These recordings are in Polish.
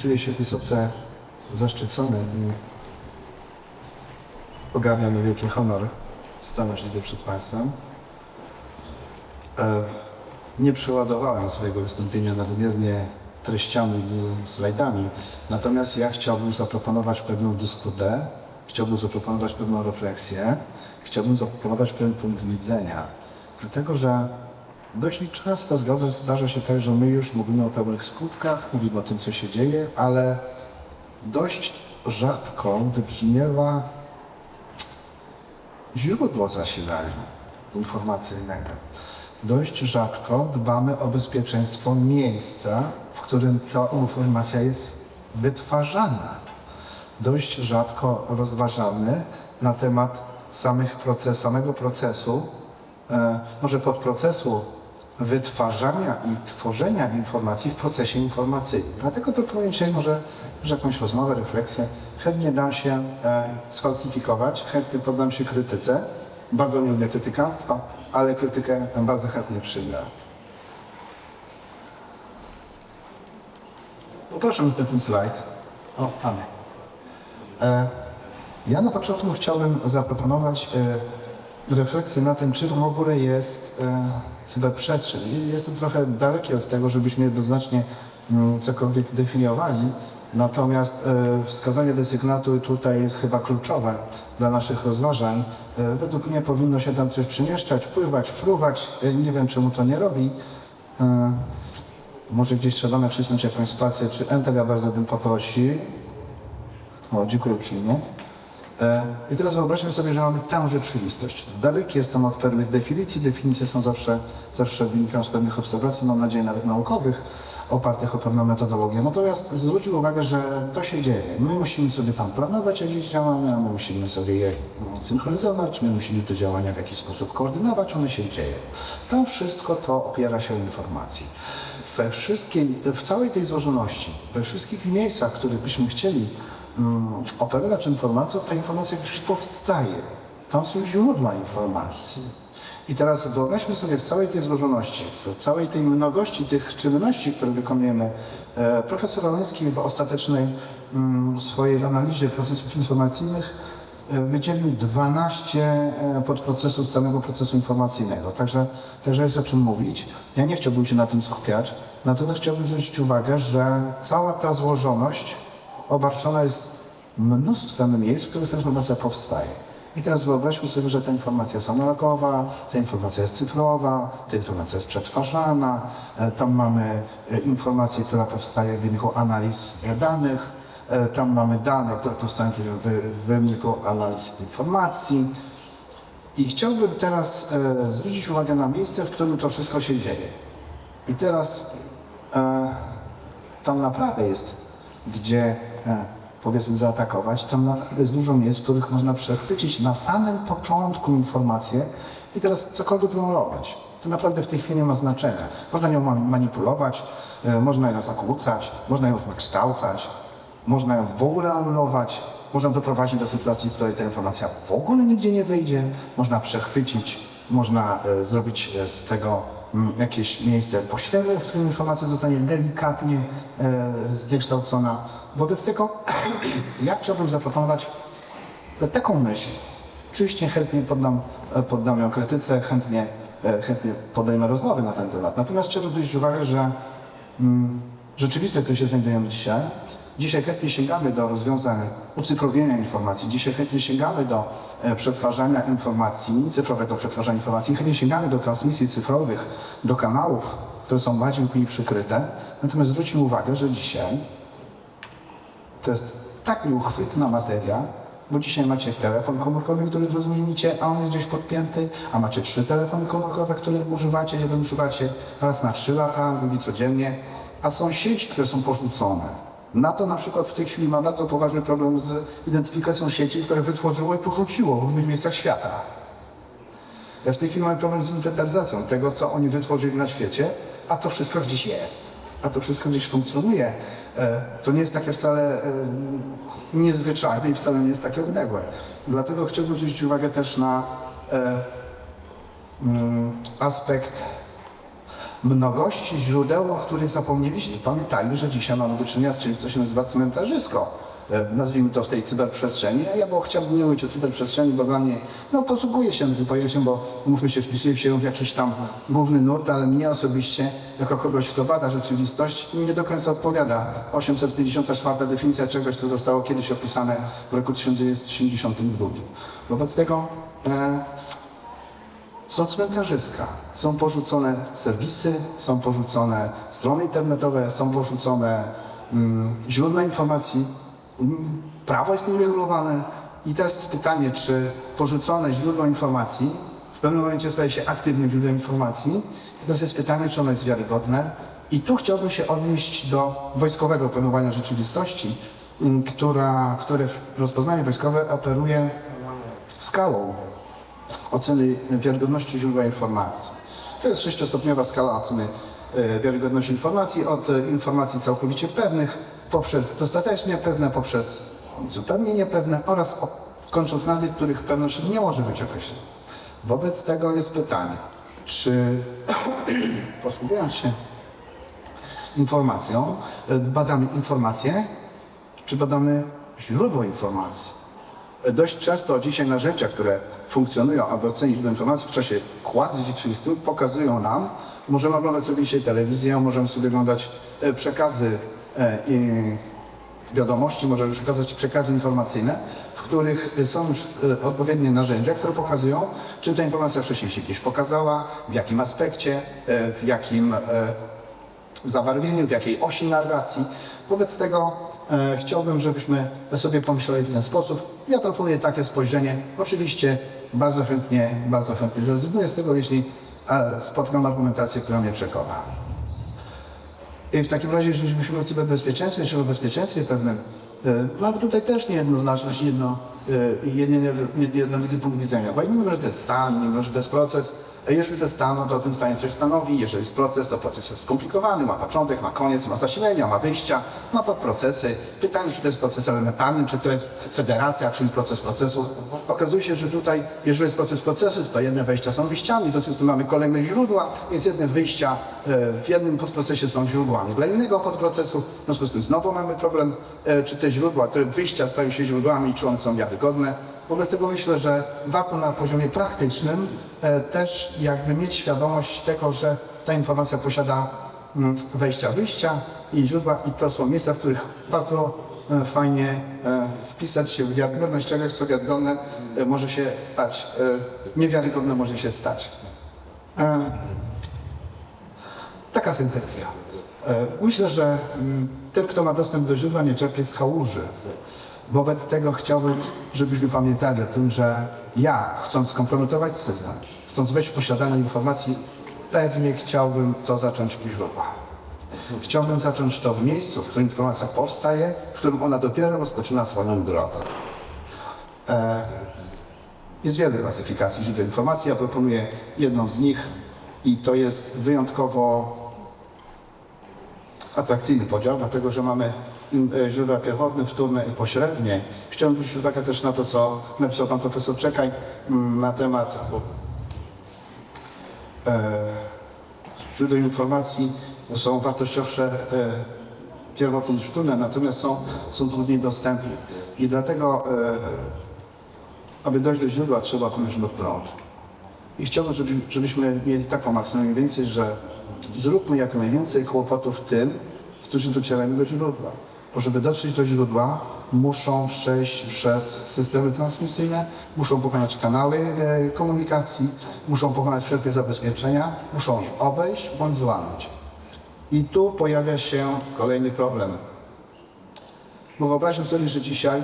Czuję się wysoce zaszczycony i ogarnia mi wielki honor stanąć tutaj przed Państwem. E, nie przeładowałem swojego wystąpienia nadmiernie treściami i slajdami, natomiast ja chciałbym zaproponować pewną dyskusję, chciałbym zaproponować pewną refleksję, chciałbym zaproponować pewien punkt widzenia, dlatego że dość często zgadza, zdarza się tak, że my już mówimy o pewnych skutkach, mówimy o tym, co się dzieje, ale dość rzadko wybrzmiewa źródło zasilania informacyjnego. Dość rzadko dbamy o bezpieczeństwo miejsca, w którym ta informacja jest wytwarzana. Dość rzadko rozważamy na temat samych proces, samego procesu, e, może podprocesu wytwarzania i tworzenia informacji w procesie informacyjnym. Dlatego proponuję dzisiaj może, może jakąś rozmowę, refleksję. Chętnie dam się e, sfalsyfikować, chętnie poddam się krytyce. Bardzo nie lubię krytykanstwa, ale krytykę bardzo chętnie przyjmę. Poproszę następny slajd. O, mamy. E, ja na początku chciałbym zaproponować e, refleksję na tym, czym w ogóle jest e, cyberprzestrzeń. Jestem trochę daleki od tego, żebyśmy jednoznacznie mm, cokolwiek definiowali, natomiast e, wskazanie desygnatu tutaj jest chyba kluczowe dla naszych rozważań. E, według mnie powinno się tam coś przemieszczać, pływać, fruwać. Nie wiem, czemu to nie robi. Może gdzieś trzeba nacisnąć jakąś spację, czy Enter, ja bardzo bym poprosił. O, dziękuję uprzejmie. E, I teraz wyobraźmy sobie, że mamy tę rzeczywistość. Daleki jestem od pewnych definicji. Definicje są zawsze, zawsze wynikają z pewnych obserwacji, mam nadzieję nawet naukowych, opartych o pewną metodologię. Natomiast zwróćmy uwagę, że to się dzieje. My musimy sobie tam planować jakieś działania, my musimy sobie je synchronizować, my musimy te działania w jakiś sposób koordynować, one się dzieją. To wszystko to opiera się o informacji. We w całej tej złożoności, we wszystkich miejscach, w których byśmy chcieli mm, operować informacją, ta informacja gdzieś powstaje. Tam są źródła informacji. I teraz wyobraźmy sobie w całej tej złożoności, w całej tej mnogości tych czynności, które wykonujemy, e, profesor Oleński w ostatecznej mm, swojej analizie procesów informacyjnych e, wydzielił 12 e, podprocesów całego procesu informacyjnego. Także, także jest o czym mówić. Ja nie chciałbym się na tym skupiać, natomiast chciałbym zwrócić uwagę, że cała ta złożoność obarczona jest mnóstwem miejsc, w których ta informacja powstaje. I teraz wyobraźmy sobie, że ta informacja jest analogowa, ta informacja jest cyfrowa, ta informacja jest przetwarzana, e, tam mamy e, informację, która powstaje w wyniku analiz e, danych, tam mamy dane, które powstają w, wyniku analiz informacji. I chciałbym teraz zwrócić uwagę na miejsce, w którym to wszystko się dzieje. I teraz tam naprawdę jest, gdzie powiedzmy zaatakować, tam jest dużo miejsc, w których można przechwycić na samym początku informację i teraz cokolwiek tą robić. To naprawdę w tej chwili nie ma znaczenia. Można nią ma- manipulować, e, można ją zakłócać, można ją zniekształcać, można ją w ogóle anulować, można doprowadzić do sytuacji, w której ta informacja w ogóle nigdzie nie wyjdzie, można przechwycić, można e, zrobić e, z tego jakieś miejsce pośrednie, w którym informacja zostanie delikatnie e, zniekształcona. Wobec tego ja chciałbym zaproponować taką myśl. Oczywiście chętnie poddam, e, poddam ją krytyce, chętnie, e, chętnie podejmę rozmowy na ten temat. Natomiast chciałbym zwrócić uwagę, że mm, rzeczywistość, w której się znajdujemy dzisiaj, dzisiaj chętnie sięgamy do rozwiązań ucyfrowienia informacji, dzisiaj chętnie sięgamy do e, przetwarzania informacji, cyfrowego przetwarzania informacji, chętnie sięgamy do transmisji cyfrowych, do kanałów, które są bardziej lub mniej przykryte. Natomiast zwróćmy uwagę, że dzisiaj to jest tak nieuchwytna materia, bo dzisiaj macie telefon komórkowy, który rozmienicie, a on jest gdzieś podpięty, a macie trzy telefony komórkowe, które używacie, jeden używacie raz na trzy lata, drugi codziennie, a są sieci, które są porzucone. NATO na przykład w tej chwili ma bardzo poważny problem z identyfikacją sieci, które wytworzyło i porzuciło w różnych miejscach świata. W tej chwili mamy problem z inwentaryzacją tego, co oni wytworzyli na świecie, a to wszystko gdzieś jest, a to wszystko gdzieś funkcjonuje. E, To nie jest takie wcale e, niezwyczajne i wcale nie jest takie odległe. Dlatego chciałbym zwrócić uwagę też na e, mm, aspekt mnogości źródeł, o których zapomnieliśmy. Pamiętajmy, że dzisiaj mamy do czynienia z czymś, co się nazywa cmentarzysko. E, Nazwijmy to w tej cyberprzestrzeni. Ja bo chciałbym nie mówić o cyberprzestrzeni, bo dla mnie, no posługuje się tym pojęciem, bo mówmy się, wpisuje się w jakiś tam główny nurt, ale mnie osobiście, jako kogoś, kto bada rzeczywistość, nie do końca odpowiada 854 definicja czegoś, co zostało kiedyś opisane w roku 1982. Wobec tego e, są cmentarzyska, są porzucone serwisy, są porzucone strony internetowe, są porzucone mm, źródła informacji, mm, prawo jest nieuregulowane. I teraz jest pytanie, czy porzucone źródło informacji w pewnym momencie staje się aktywnym źródłem informacji. I teraz jest pytanie, czy ono jest wiarygodne. I tu chciałbym się odnieść do wojskowego planowania rzeczywistości, mm, która, które w rozpoznaniu wojskowe operuje skalą oceny wiarygodności źródła informacji. To jest sześciostopniowa skala oceny e, wiarygodności informacji, od e, informacji całkowicie pewnych, poprzez dostatecznie pewne, poprzez zupełnie niepewne oraz kończąc na tych, których pewność nie może być określona. Wobec tego jest pytanie, czy posługując się informacją, e, badamy informacje, czy badamy źródło informacji? Dość często dzisiaj narzędzia, które funkcjonują, aby ocenić źródło informacji w czasie quasi rzeczywistym, pokazują nam, możemy oglądać sobie dzisiaj telewizję, możemy sobie oglądać e, przekazy e, wiadomości, możemy przekazać przekazy informacyjne, w których są już e, odpowiednie narzędzia, które pokazują, czy ta informacja wcześniej się gdzieś pokazała, w jakim aspekcie, w jakim zabarwieniu, w jakiej osi narracji. Wobec tego e, chciałbym, żebyśmy sobie pomyśleli w ten sposób. Ja proponuję takie spojrzenie. Oczywiście bardzo chętnie, bardzo chętnie zrezygnuję z tego, jeśli e, spotkam argumentację, która mnie przekona. I w takim razie, jeżeli myślimy o cyberbezpieczeństwie, czy o bezpieczeństwie pewnym, e, mamy tutaj też niejednoznaczność, jedno, e, jedno, jedno, jednolity punkt widzenia. Bo nie wiem, że to jest stan, wiem, że to jest proces. Jeżeli to jest stan, no to o tym stanie coś stanowi. Jeżeli jest proces, to proces jest skomplikowany, ma początek, ma koniec, ma zasilenia, ma wyjścia, ma podprocesy. Pytanie, czy to jest proces elementarny, czy to jest federacja, czyli proces procesu. Okazuje się, że tutaj, jeżeli jest proces procesu, to jedne wejścia są wyjściami, w związku z tym mamy kolejne źródła, więc jedne wyjścia e, w jednym podprocesie są źródłami dla innego podprocesu. W związku z tym znowu mamy problem, e, czy te źródła, te wyjścia stają się źródłami, czy one są wiarygodne. Wobec tego myślę, że warto na poziomie praktycznym e, też jakby mieć świadomość tego, że ta informacja posiada mm, wejścia, wyjścia i źródła i to są miejsca, w których bardzo e, fajnie e, wpisać się w wiarygodność czegoś, co wiarygodne może się stać, niewiarygodne może się stać. Taka sentencja. Myślę, że mm, ten, kto ma dostęp do źródła, nie czerpie z kałuży. Wobec tego chciałbym, żebyśmy pamiętali o tym, że ja, chcąc skompromitować system, chcąc wejść w posiadanie informacji, pewnie chciałbym to zacząć u źródła. Chciałbym zacząć to w miejscu, w którym informacja powstaje, w którym ona dopiero rozpoczyna swoją drogę. E, Jest wiele klasyfikacji źródeł informacji. Ja proponuję jedną z nich i to jest wyjątkowo atrakcyjny podział, dlatego że mamy e, źródła pierwotne, wtórne i pośrednie. Chciałem zwrócić uwagę też na to, co napisał pan profesor Czekaj mm, na temat e, źródeł informacji są wartościowsze e, pierwotne niż wtórne, natomiast są, są trudniej dostępne. I dlatego, e, aby dojść do źródła, trzeba pomyśleć prąd. I chciałbym, żeby, żebyśmy mieli taką maksimum mniej więcej, że zróbmy jak najwięcej kłopotów tym, którzy docierają do źródła. Bo żeby dotrzeć do źródła, muszą przejść przez systemy transmisyjne, muszą pokonać kanały e, komunikacji, muszą pokonać wszelkie zabezpieczenia, muszą obejść bądź złamać. I tu pojawia się kolejny problem. Bo wyobraźmy sobie, że dzisiaj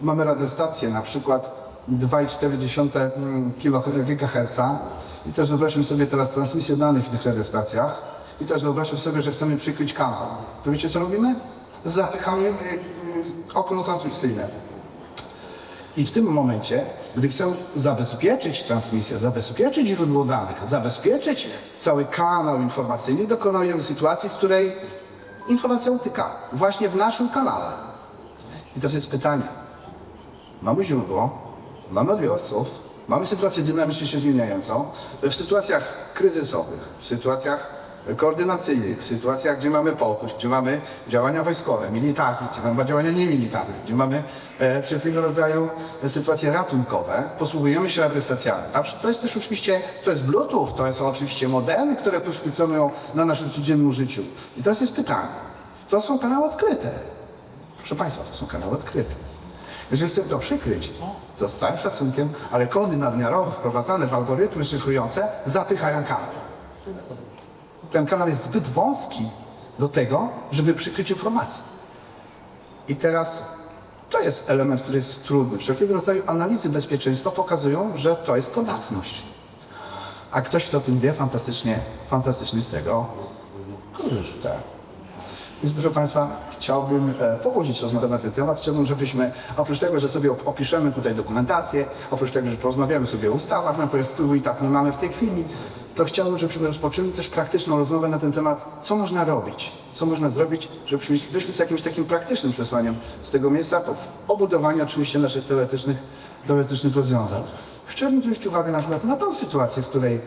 mamy radiostację, na przykład 2,4 mm, GHz i też wyobraźmy sobie teraz transmisję danych w tych radiostacjach i też wyobraźmy sobie, że chcemy przykryć kanał. To wiecie co robimy? Zapychamy y, y, okno transmisyjne. I w tym momencie, gdy chcę zabezpieczyć transmisję, zabezpieczyć źródło danych, zabezpieczyć cały kanał informacyjny, dokonujemy sytuacji, w której informacja utyka właśnie w naszym kanale. I teraz jest pytanie, mamy źródło, mamy odbiorców, mamy sytuację dynamicznie się zmieniającą. W sytuacjach kryzysowych, w sytuacjach koordynacyjnych, w sytuacjach, gdzie mamy pochód, gdzie mamy działania wojskowe, militarne, gdzie mamy działania niemilitarne, gdzie mamy e, wszelkiego rodzaju sytuacje ratunkowe, posługujemy się radiostacjami. To jest też oczywiście, to jest Bluetooth, to są oczywiście modemy, które funkcjonują na naszym codziennym życiu. I teraz jest pytanie, to są kanały odkryte. Proszę Państwa, to są kanały odkryte. Jeżeli chcemy to przykryć, to z całym szacunkiem, ale kody nadmiarowe wprowadzane w algorytmy szyfrujące zapychają kanał. Ten kanał jest zbyt wąski do tego, żeby przykryć informacje. I teraz to jest element, który jest trudny. Wszelkiego rodzaju analizy bezpieczeństwa pokazują, że to jest podatność. A ktoś, kto o tym wie, fantastycznie, fantastycznie z tego korzysta. Więc proszę Państwa, chciałbym e, położyć rozmowę na ten temat. Chciałbym, żebyśmy oprócz tego, że sobie op- opiszemy tutaj dokumentację, oprócz tego, że porozmawiamy sobie o ustawach, na które wpływu i tak nie mamy w tej chwili, to chciałbym, żebyśmy rozpoczęli też praktyczną rozmowę na ten temat, co można robić, co można zrobić, żebyśmy wyszli z jakimś takim praktycznym przesłaniem z tego miejsca, po- obudowaniu oczywiście naszych teoretycznych, teoretycznych rozwiązań. Chciałbym zwrócić uwagę na przykład na tą sytuację, w której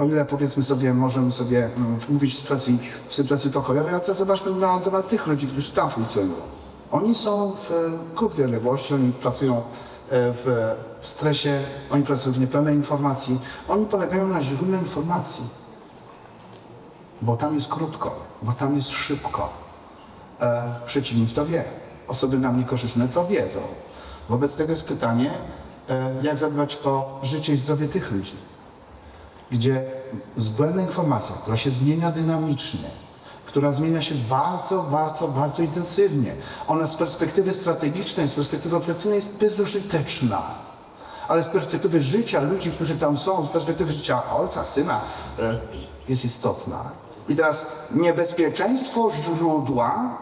O ile powiedzmy sobie, możemy sobie mm, mówić w sytuacji, w sytuacji pokojowej, a teraz zobaczmy na temat tych ludzi, którzy tam funkcjonują. Oni są w e, krótkiej odległości, oni pracują e, w stresie, oni pracują w niepełnej informacji, oni polegają na źródle informacji, bo tam jest krótko, bo tam jest szybko. E, przeciwnik to wie, osoby nam niekorzystne to wiedzą. Wobec tego jest pytanie, e, jak zadbać o życie i zdrowie tych ludzi gdzie zbędna informacja, która się zmienia dynamicznie, która zmienia się bardzo, bardzo, bardzo intensywnie. Ona z perspektywy strategicznej, z perspektywy operacyjnej jest bezużyteczna. Ale z perspektywy życia ludzi, którzy tam są, z perspektywy życia ojca, syna, e, jest istotna. I teraz niebezpieczeństwo źródła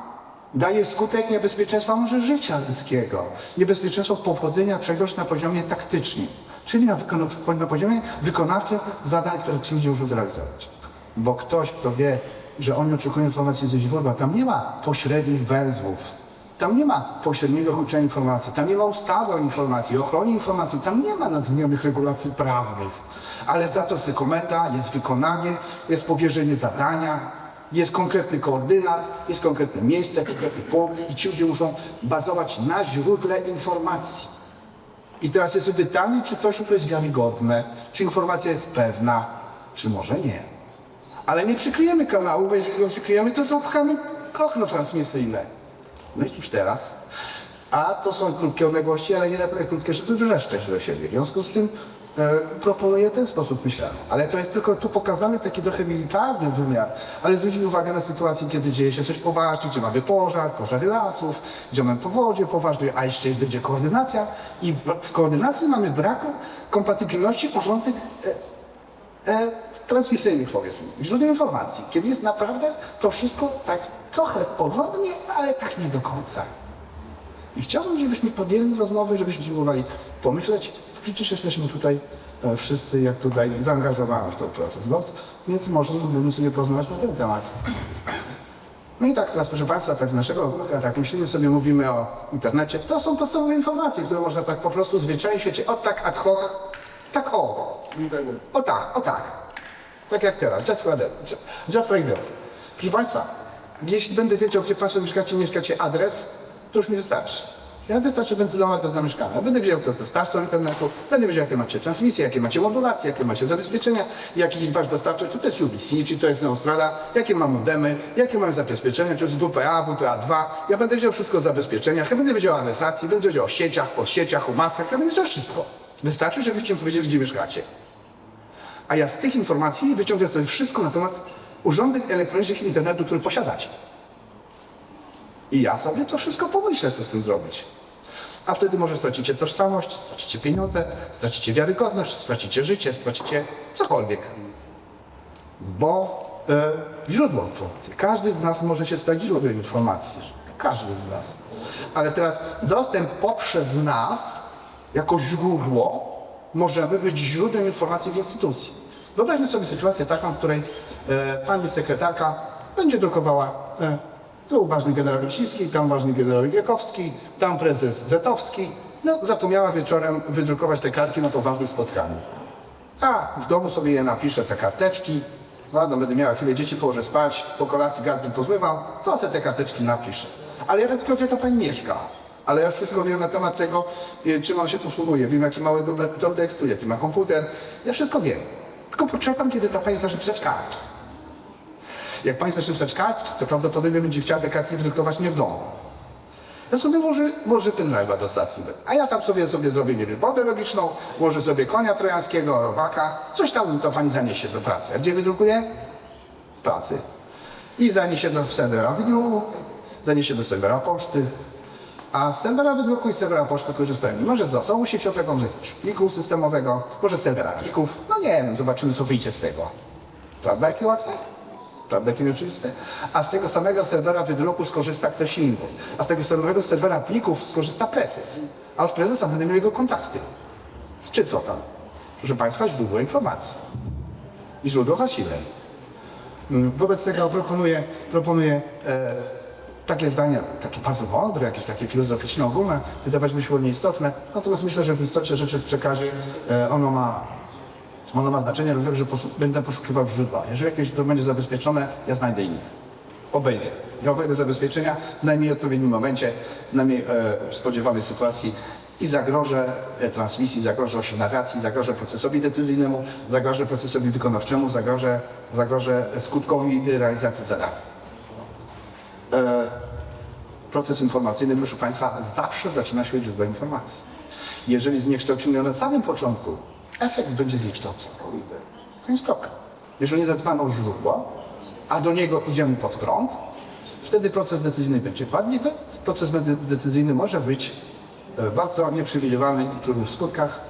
daje skutek niebezpieczeństwa może życia ludzkiego, niebezpieczeństwo powodzenia czegoś na poziomie taktycznym, czyli na, na poziomie wykonawczym zadań, które ci ludzie muszą zrealizować. Bo ktoś, kto wie, że oni oczekują informacji ze źródła, tam nie ma pośrednich węzłów, tam nie ma pośredniego klucza informacji, tam nie ma ustawy o informacji, o ochronie informacji, tam nie ma nadmiernych regulacji prawnych. Ale za to jest jest wykonanie, jest powierzenie zadania, jest konkretny koordynat, jest konkretne miejsce, konkretny punkt i ci ludzie muszą bazować na źródle informacji. I teraz jest pytanie, czy to źródło jest wiarygodne, czy informacja jest pewna, czy może nie. Ale nie przykryjemy kanału, bo jeżeli go przykryjemy, to zapchamy okno transmisyjne. No i cóż teraz? A to są krótkie odległości, ale nie na tyle krótkie, żeby wrzeszczeć do siebie. W związku z tym e, proponuję ten sposób myślenia. Ale to jest tylko tu pokazany taki trochę militarny wymiar. Ale zwróćmy uwagę na sytuację, kiedy dzieje się coś poważnie, gdzie mamy pożar, pożary lasów, gdzie mamy powodzie poważne, a jeszcze będzie koordynacja. I w, koordynacji mamy brak kompatybilności urządzeń e, e, transmisyjnych powiedzmy, źródeł informacji. Kiedy jest naprawdę to wszystko tak trochę porządnie, ale tak nie do końca. I chciałbym, żebyśmy podjęli rozmowę, żebyśmy spróbowali pomyśleć, przecież jesteśmy tutaj e, wszyscy jak tutaj zaangażowani w ten proces, więc, więc może spróbujemy sobie porozmawiać na ten temat. No i tak teraz, proszę Państwa, tak z naszego ogródka, tak myślimy sobie, mówimy o internecie, to są podstawowe informacje, które można tak po prostu w świecie, o tak ad hoc, tak o, o tak, o tak, tak jak teraz, just like that. Just like that. Proszę Państwa, jeśli będę wiedział, gdzie Państwo mieszkacie, mieszkacie adres, to już mi wystarczy. Ja wystarczy domek bez zamieszkania. Będę wiedział, kto jest dostawcą internetu, będę wiedział, jakie macie transmisje, jakie macie modulacje, jakie macie zabezpieczenia, jaki wasz dostawca, czy to jest UBC, czy to jest Neostrada, jakie ma modemy, jakie mamy zabezpieczenia, czy to jest WPA, WPA2. Ja będę wiedział wszystko o zabezpieczeniach, ja będę wiedział o adresacji, będę wiedział o sieciach, po sieciach, o maskach, ja będę wiedział wszystko. Wystarczy, żebyście mi powiedzieli, gdzie mieszkacie. A ja z tych informacji wyciągam sobie wszystko na temat urządzeń elektronicznych internetu, które posiadacie. I ja sobie to wszystko pomyślę, co z tym zrobić. A wtedy może stracicie tożsamość, stracicie pieniądze, stracicie wiarygodność, stracicie życie, stracicie cokolwiek. Bo e, źródło informacji. Każdy z nas może się stać źródłem informacji. Każdy z nas. Ale teraz dostęp poprzez nas, jako źródło, możemy być źródłem informacji w instytucji. Wyobraźmy sobie sytuację taką, w której e, pani sekretarka będzie drukowała e, tu ważny generał Lisiński, tam ważny generał Giekowski, tam prezes Zetowski. No, zapomniała wieczorem wydrukować te kartki na to ważne spotkanie. A w domu sobie je napisze, te karteczki, Ładno, będę miała chwilę dzieci, położę spać, po kolacji gaz bym pozmywał, to sobie te karteczki napiszę. Ale ja tak tylko, gdzie ta pani mieszka. Ale ja wszystko wiem na temat tego, y, czym on się posługuje. Wiem, jaki mały tor tekstu, jaki ma komputer. Ja wszystko wiem. Tylko poczekam, kiedy ta pani zacznie pisać kartki. Jak pani zacznie pisać kartki, to prawdopodobnie będzie chciała te kartki wydrukować nie w domu. Ja sobie włożę, włożę pendrive'a do stacji. A ja tam sobie, sobie zrobię, nie wiem, wodę logiczną, włożę sobie konia trojańskiego, robaka, coś tam to pani zaniesie do pracy. A gdzie wydrukuje? W pracy. I zaniesie do serwera wideo, zaniesie do serwera poczty. A z serwera wydruku i z serwera poczty korzystają może z zasobu sieciowego, może z pliku systemowego, może z serwera plików. No nie wiem, zobaczymy co wyjdzie z tego. Prawda, jakie łatwe? Prawda, jakie oczywiste? A z tego samego serwera wydruku skorzysta ktoś inny. A z tego samego serwera plików skorzysta prezes. A od prezesa miał jego kontakty. Czy co tam? Proszę Państwa, źródło informacji. I źródło zasileń. Mm, Wobec tego proponuję, proponuję e, takie zdania, takie bardzo mądre, jakieś takie filozoficzne, ogólne, wydawać mi się nieistotne. Natomiast myślę, że w istocie rzeczy w przekazie e, ono ma ono ma znaczenie, dlatego że posu- będę poszukiwał źródła. Jeżeli jakieś źródło będzie zabezpieczone, ja znajdę inne. Obejdę. Ja obejdę zabezpieczenia w najmniej odpowiednim momencie, w najmniej e, spodziewanej sytuacji i zagrożę e, transmisji, zagrożę narracji, zagrożę procesowi decyzyjnemu, zagrożę procesowi wykonawczemu, zagrożę, zagrożę skutkowi realizacji zadań. E, proces informacyjny, proszę Państwa, zawsze zaczyna się od źródła informacji. Jeżeli zniekształcimy na samym początku, efekt będzie zniekształcony. Koniec kropka. Jeżeli nie zadbamy o źródło, a do niego idziemy pod prąd, wtedy proces decyzyjny będzie wadliwy. Proces decyzyjny może być e, bardzo nieprzewidywalny i trudny w skutkach.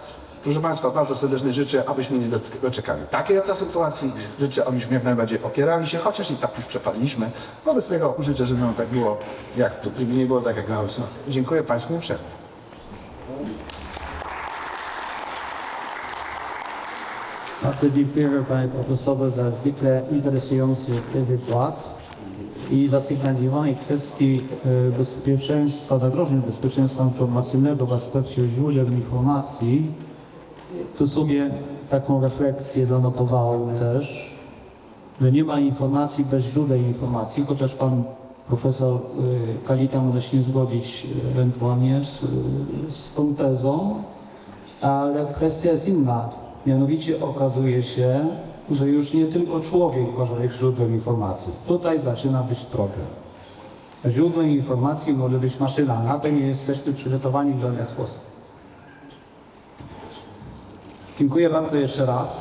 Proszę Państwa, bardzo serdecznie życzę, abyśmy nie doczekali takiej oto sytuacji. Życzę, abyśmy jak najbardziej opierali się, chociaż i tak już przepadliśmy. Wobec tego życzę, żeby nam tak było, jak tu, żeby nie było tak, jak. No, Dziękuję Państwu uprzejmie. Bardzo dziękujemy Panie Profesorze za zwykle interesujący wykład i zasygnalizowanie kwestii e, bezpieczeństwa, zagrożeń bezpieczeństwa informacyjnego w aspekcie źródeł informacji. Tu sobie taką refleksję zanotowałem też, że nie ma informacji bez źródeł informacji, chociaż Pan Profesor e, Kalita może się zgodzić e, ewentualnie z, z tą tezą, ale kwestia jest inna. Mianowicie okazuje się, że już nie tylko człowiek może być źródłem informacji. Tutaj zaczyna być problem. Źródłem informacji może być maszyna. Na to nie jesteśmy przygotowani w żaden sposób. Dziękuję bardzo jeszcze raz.